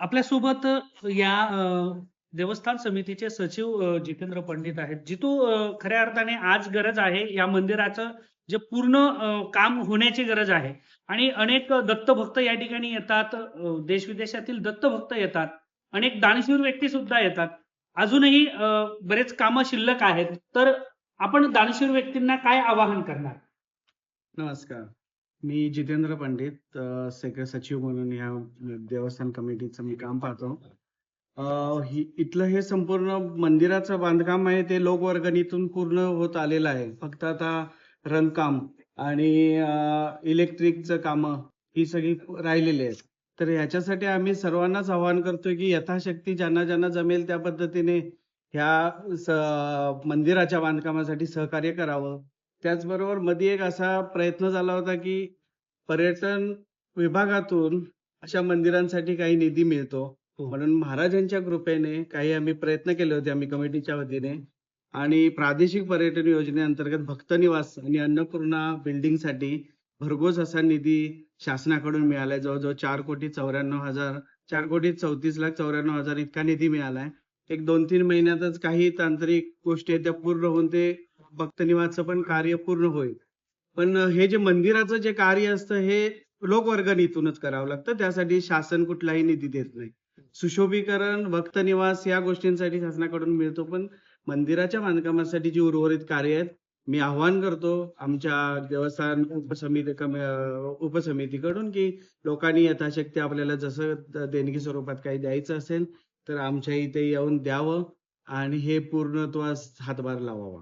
आपल्यासोबत या देवस्थान समितीचे सचिव जितेंद्र पंडित आहेत. जितू खऱ्या अर्थाने आज गरज आहे या मंदिराचं जे पूर्ण काम होण्याची गरज आहे आणि अनेक दत्तभक्त या ठिकाणी येतात. देश-विदेशातील दत्तभक्त येतात. अनेक दानशूर व्यक्ती सुद्धा येतात. अजूनही बरेच कामं शिल्लक आहेत. तर आपण दानशूर व्यक्तींना काय आवाहन करणार? नमस्कार. मी जितेंद्र पंडित सेक्रे सचिव म्हणून ह्या देवस्थान कमिटीचं मी काम पाहतो. इथलं हे संपूर्ण मंदिराचं बांधकाम आहे ते लोकवर्गणीतून पूर्ण होत आलेलं आहे. फक्त आता रंगकाम आणि इलेक्ट्रिकचं कामं ही सगळी राहिलेली आहेत. तर ह्याच्यासाठी आम्ही सर्वांनाच आवाहन करतोय की यथाशक्ती ज्यांना ज्यांना जमेल त्या पद्धतीने ह्या मंदिराच्या बांधकामासाठी सहकार्य करावं. त्याचबरोबरमध्ये एक असा प्रयत्न झाला होता की पर्यटन विभागातून अशा मंदिरांसाठी काही निधी मिळतो. म्हणून महाराजांच्या कृपेने काही आम्ही प्रयत्न केले होते आम्ही कमिटीच्या वतीने आणि प्रादेशिक पर्यटन योजनेअंतर्गत भक्त निवास आणि अन्नपूर्णा बिल्डिंगसाठी भरघोस असा निधी शासनाकडून मिळालाय. जवळ-जवळ चार कोटी चौऱ्याण्णव हजार चार कोटी चौतीस लाख चौऱ्याण्णव हजार इतका निधी मिळालाय. एक 2-3 महिन्यातच काही तांत्रिक गोष्टी आहेत त्या पूर्ण होऊन ते भक्त निवासचं पण कार्य पूर्ण होईल. पण हे जे मंदिराचं जे कार्य असतं हे लोकवर्गणीतूनच करावं लागतं. त्यासाठी शासन कुठलाही निधी देत नाही. सुशोभीकरण, भक्त निवास या गोष्टींसाठी शासनाकडून मिळतो. पण मंदिराच्या बांधकामासाठी जी उर्वरित कार्य आहेत, मी आवाहन करतो आमच्या देवस्थान उपसमिती उपसमितीकडून की लोकांनी यथाशक्ती आपल्याला जसं देणगी स्वरूपात काही द्यायचं असेल तर आमच्या इथे येऊन द्यावं आणि हे पूर्णत्वास हातभार लावावा.